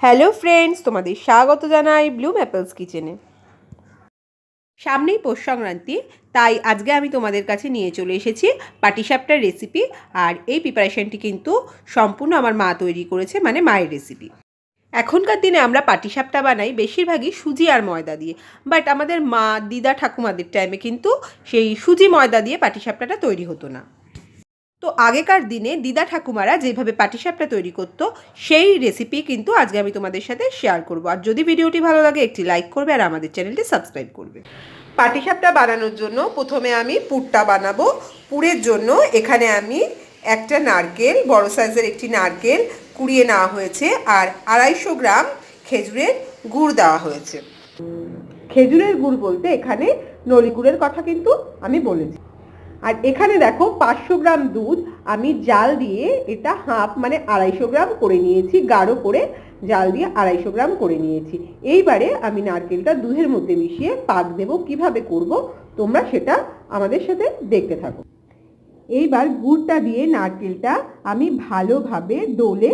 Hello friends, তোমাদের স্বাগত জানাই ব্লু অ্যাপেলস কিচেনে। সামনেই পৌষ সংক্রান্তি, তাই আজকে আমি তোমাদের কাছে নিয়ে চলে এসেছি পাটিসাপটার রেসিপি আর এই প্রিপারেশনটি কিন্তু সম্পূর্ণ আমার মা তৈরি করেছে মানে মায়ের রেসিপি এখনকার দিনে আমরা পাটিসাপটা বানাই বেশিরভাগই সুজি আর ময়দা দিয়ে বাট আমাদের মা, দিদা, ঠাকুমাদের টাইমে কিন্তু সেই সুজি ময়দা দিয়ে পাটিসাপটাটা তৈরি হতো না। তো আগেকার দিনে দিদা ঠাকুমারা যেভাবে পাটিসাপটা তৈরি করতো, সেই রেসিপি কিন্তু আজকে আমি তোমাদের সাথে শেয়ার করব। আর যদি ভিডিওটি ভালো লাগে, একটি লাইক করবে আর আমাদের চ্যানেলটি সাবস্ক্রাইব করবে। পাটিসাপটা বানানোর জন্য প্রথমে আমি পুরটা বানাবো। পুরের জন্য এখানে আমি একটা নারকেল, বড় সাইজের একটি নারকেল কুড়িয়ে নেওয়া হয়েছে আর আড়াইশো গ্রাম খেজুরের গুড় দেওয়া হয়েছে। খেজুরের গুড় বলতে এখানে নলি গুড়ের কথা কিন্তু আমি বলেছি। আর এখানে দেখো পাঁচশো গ্রাম দুধ আমি জাল দিয়ে এটা হাফ মানে আড়াইশো গ্রাম করে নিয়েছি, গাঢ় করে জাল দিয়ে আড়াইশো গ্রাম করে নিয়েছি। এইবারে আমি নারকেলটা দুধের মধ্যে মিশিয়ে পাক দেবো, কীভাবে করব তোমরা সেটা আমাদের সাথে দেখতে থাকো। এইবার গুড়টা দিয়ে নারকেলটা আমি ভালোভাবে ডোলে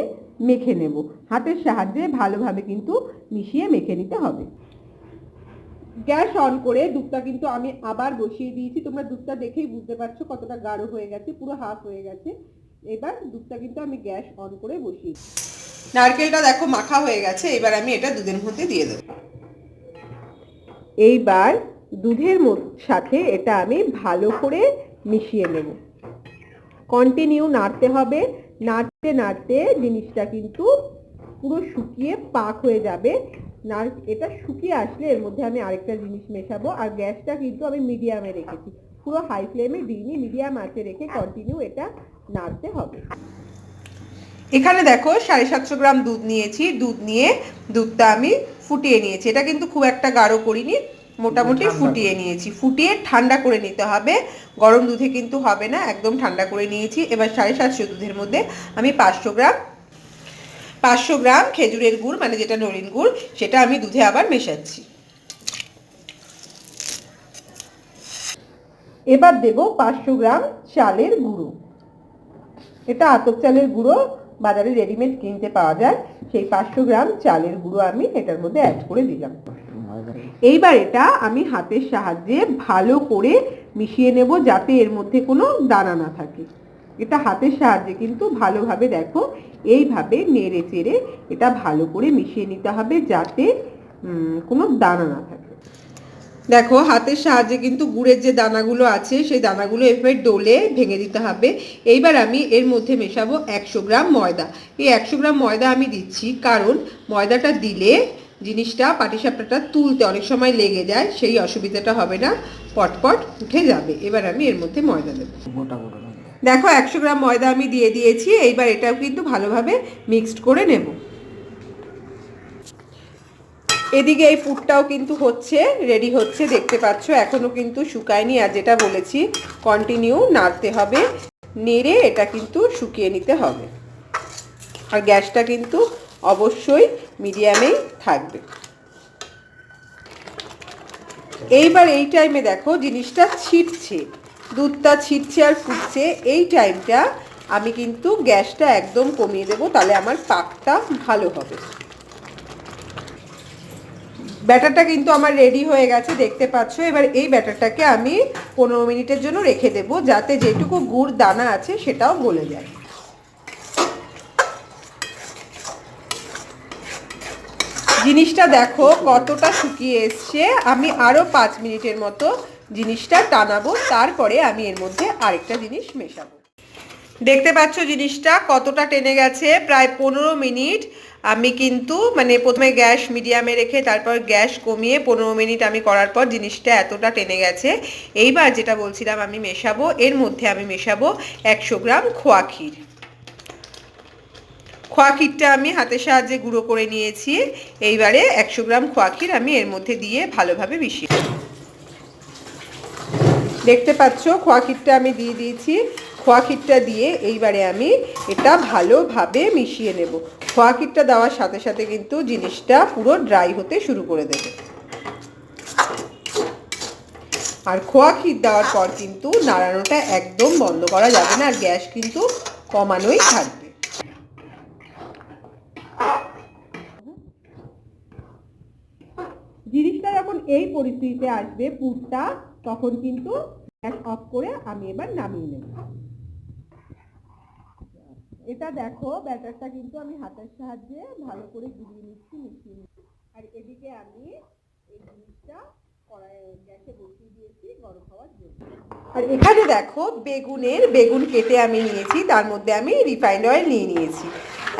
মেখে নেব। হাতের সাহায্যে ভালোভাবে কিন্তু মিশিয়ে মেখে নিতে হবে। গ্যাস অন করে দুধটা কিন্তু আমি আবার বসিয়ে দিয়েছি। তোমরা দুধটা দেখেই বুঝতে পারছ কতটা গাঢ় হয়ে গেছে, পুরো হাফ হয়ে গেছে। এবার দুধটা কিন্তু আমি গ্যাস অন করে বসিয়ে নারকেলটা দেখো মাখা হয়ে গেছে, এবার আমি এটা দুধের মধ্যে দিয়ে দেবো। এইবার দুধের সাথে এটা আমি ভালো করে মিশিয়ে নেব। কন্টিনিউ নাড়তে হবে। নাড়তে নাড়তে জিনিসটা কিন্তু পুরো শুকিয়ে পাক হয়ে যাবে। নার এটা শুকিয়ে আসলে এর মধ্যে আমি আরেকটা জিনিস মেশাবো। আর গ্যাসটা কিন্তু আমি মিডিয়ামে রেখেছি। পুরো হাই ফ্লেমে দিইনি মিডিয়াম আঁচে রেখে কন্টিনিউ এটা নাড়তে হবে। এখানে দেখো সাড়ে সাতশো গ্রাম দুধ নিয়েছি। দুধ নিয়ে দুধটা আমি ফুটিয়ে নিয়েছি। এটা কিন্তু খুব একটা গাঢ় করিনি মোটামুটি ফুটিয়ে নিয়েছি। ফুটিয়ে ঠান্ডা করে নিতে হবে। গরম দুধে কিন্তু হবে না একদম ঠান্ডা করে নিয়েছি। এবার সাড়ে সাতশো দুধের মধ্যে আমি পাঁচশো গ্রাম পাঁচশো গ্রাম খেজুরের গুড় মানে যেটা নরিন গুড়, সেটা আমি দুধে আবার মেশাচ্ছি। এবার দেব পাঁচশো গ্রাম চালের গুঁড়ো। এটা আতপ চালের গুঁড়ো, বাজারে রেডিমেড কিনতে পাওয়া যায়। সেই পাঁচশো গ্রাম চালের গুঁড়ো আমি এটার মধ্যে অ্যাড করে দিলাম। এইবার এটা আমি হাতের সাহায্যে ভালো করে মিশিয়ে নেব, যাতে এর মধ্যে কোনো দানা না থাকে। এটা হাতের সাহায্যে, কিন্তু ভালোভাবে দেখো, এইভাবে নেড়ে চেড়ে এটা ভালো করে মিশিয়ে নিতে হবে যাতে কোনো দানা না থাকে। দেখো, হাতের সাহায্যে কিন্তু গুড়ের যে দানাগুলো আছে, সেই দানাগুলো এভাবে ডোলে ভেঙে দিতে হবে। এইবার আমি এর মধ্যে মেশাবো একশো গ্রাম ময়দা। এই একশো গ্রাম ময়দা আমি দিচ্ছি কারণ ময়দাটা দিলে জিনিসটা, পাটিসাপটাটা তুলতে অনেক সময় লেগে যায়, সেই অসুবিধাটা হবে না, পটপট উঠে যাবে। এবার আমি এর মধ্যে ময়দা দেবো। দেখো, একশো গ্রাম ময়দা আমি দিয়ে দিয়েছি, এইবার এটাও কিন্তু ভালোভাবে মিক্সড করে নেব। এদিকে এই পুরটাও কিন্তু হচ্ছে রেডি হচ্ছে, দেখতে পাচ্ছ এখনও কিন্তু শুকায়নি, আর যেটা বলেছি কন্টিনিউ নাড়তে হবে, নেড়ে এটা কিন্তু শুকিয়ে নিতে হবে। আর গ্যাসটা কিন্তু অবশ্যই মিডিয়ামেই থাকবে। এইবার এই টাইমে দেখো, জিনিসটা ছিটছে। দুধটা ছিটছে আর ফুটছে, এই টাইমটা আমি কিন্তু গ্যাসটা একদম কমিয়ে দেবো, তাহলে আমার পাকটা ভালো হবে। ব্যাটারটা কিন্তু আমার রেডি হয়ে গেছে, দেখতে পাচ্ছ? এবার এই ব্যাটারটাকে আমি পনেরো মিনিটের জন্য রেখে দেব, যাতে যেটুকু গুড় দানা আছে সেটাও গলে যায়। জিনিসটা দেখো কতটা শুকিয়ে এসছে, আমি আরও পাঁচ মিনিটের মতো জিনিসটা টানাবো, তারপরে আমি এর মধ্যে আরেকটা জিনিস মেশাবো। দেখতে পাচ্ছ জিনিসটা কতটা টেনে গেছে, প্রায় পনেরো মিনিট। আমি কিন্তু মানে প্রথমে গ্যাস মিডিয়ামে রেখে, তারপর গ্যাস কমিয়ে পনেরো মিনিট আমি করার পর জিনিসটা এতটা টেনে গেছে। এইবার যেটা বলছিলাম আমি মেশাবো, এর মধ্যে আমি মেশাবো একশো গ্রাম খোয়া ক্ষীর। খোয়া ক্ষীরটা আমি হাতের সাহায্যে গুঁড়ো করে নিয়েছি, এইবারে একশো গ্রাম খোয়া ক্ষীর আমি এর মধ্যে দিয়ে ভালোভাবে মিশিয়ে দেখতে পাচ্ছ, খোয়া আমি দিয়ে দিয়েছি। খোয়া দিয়ে এইবারে আমি এটা ভালোভাবে মিশিয়ে নেব। খোয়া দেওয়ার সাথে সাথে কিন্তু জিনিসটা পুরো ড্রাই হতে শুরু করে দেবে। আর খোয়া দেওয়ার পর কিন্তু নাড়ানোটা একদম বন্ধ করা যাবে না, আর গ্যাস কিন্তু কমানোই থাকবে। জিনিসটা যখন এই পরিস্থিতিতে আসবে, পুরটা তখন কিন্তু গ্যাস অফ করে আমি এবার নামিয়ে নেব। এটা দেখো, ব্যাটারটা কিন্তু আমি হাতের সাহায্যে ভালো করে গুলিয়ে নিচ্ছি, মিশিয়ে নিচ্ছি। আর এদিকে আমি এই জিনিসটা গ্যাসে বসিয়ে দিয়েছি গরম হওয়ার জন্য। আর এখানে দেখো, বেগুনের বেগুন কেটে আমি নিয়েছি, তার মধ্যে আমি রিফাইন্ড অয়েল নিয়ে নিয়েছি।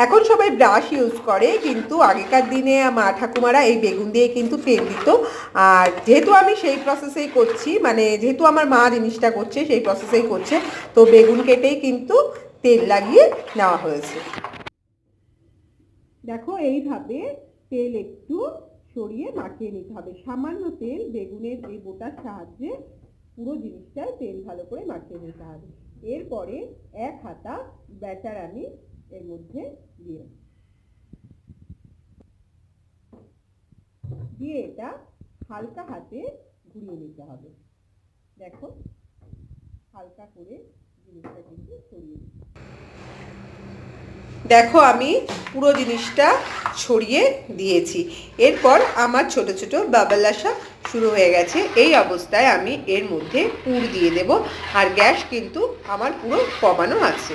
এখন সবাই ব্রাশ ইউজ করে, কিন্তু আগেকার দিনে মা ঠাকুমারা এই বেগুন দিয়ে কিন্তু তেল দিত। আর যেহেতু আমি সেই প্রসেসেই করছি মানে যেহেতু আমার মা জিনিসটা করছে, সেই প্রসেসেই করছে, তো বেগুন কেটেই কিন্তু তেল লাগিয়ে নেওয়া হয়েছে। দেখো এইভাবে তেল একটু সরিয়ে মাখিয়ে নিতে হবে। সামান্য তেল, বেগুনের এই বোটার সাহায্যে পুরো জিনিসটায় তেল ভালো করে মাখিয়ে নিতে হবে। এরপরে এক হাতা ব্যাটার আমি এর মধ্যে দিয়ে। দিয়ে এটা হালকা হাতে ঘুরিয়ে নিতে হবে। দেখো, হালকা করে জিনিসটা কিন্তু সরিয়ে। দেখো, আমি পুরো জিনিসটা ছড়িয়ে দিয়েছি। এরপর আমার ছোট ছোট বাবল আসা শুরু হয়ে গেছে। এই অবস্থায় আমি এর মধ্যে পুর দিয়ে দেব। আর গ্যাস কিন্তু আমার পুরো কমানো আছে।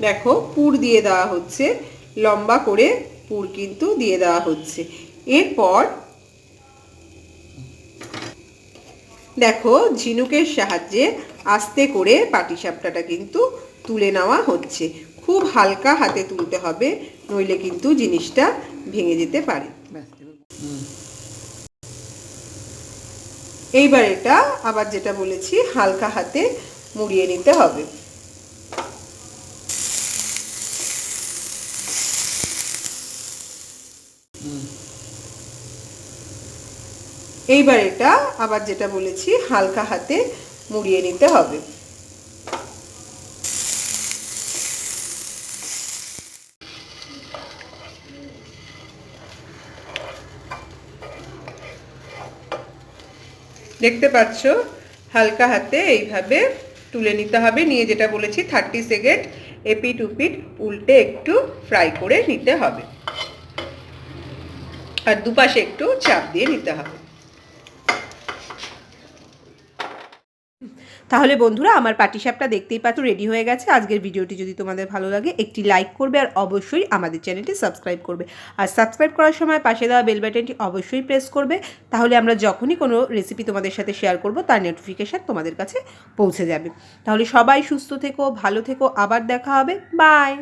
দেখো পুর দিয়ে দেওয়া হচ্ছে লম্বা করে পুর কিন্তু দিয়ে দেওয়া হচ্ছে। এরপর দেখো ঝিনুকের সাহায্যে আস্তে করে পাটিসাপটাটা কিন্তু তুলে নেওয়া হচ্ছে। খুব হালকা হাতে তুলতে হবে নইলে কিন্তু জিনিসটা ভেঙে যেতে পারে। এইবার এটা আবার যেটা বলেছি হালকা হাতে মুড়িয়ে নিতে হবে। এইবার এটা আবার যেটা বলেছি, হালকা হাতে মুড়িয়ে নিতে হবে। দেখতে পাচ্ছ, হালকা হাতে এইভাবে তুলে নিতে হবে। নিয়ে যেটা বলেছি থার্টি সেকেন্ড এপিট উপিট উল্টে একটু ফ্রাই করে নিতে হবে। আর দুপাশে একটু চাপ দিয়ে নিতে হবে। তাহলে বন্ধুরা, আমার পাটিসাপটা দেখতেই পাচ্ছ, রেডি হয়ে গেছে। আজকের ভিডিওটি যদি তোমাদের ভালো লাগে, একটি লাইক করবে আর অবশ্যই আমাদের চ্যানেলটি সাবস্ক্রাইব করবে। আর সাবস্ক্রাইব করার সময় পাশে দেওয়া বেল বাটনটি অবশ্যই প্রেস করবে, তাহলে আমরা যখনই কোনো রেসিপি তোমাদের সাথে শেয়ার করব, তার নোটিফিকেশান তোমাদের কাছে পৌঁছে যাবে। তাহলে সবাই সুস্থ থেকো, ভালো থেকো, আবার দেখা হবে। বাই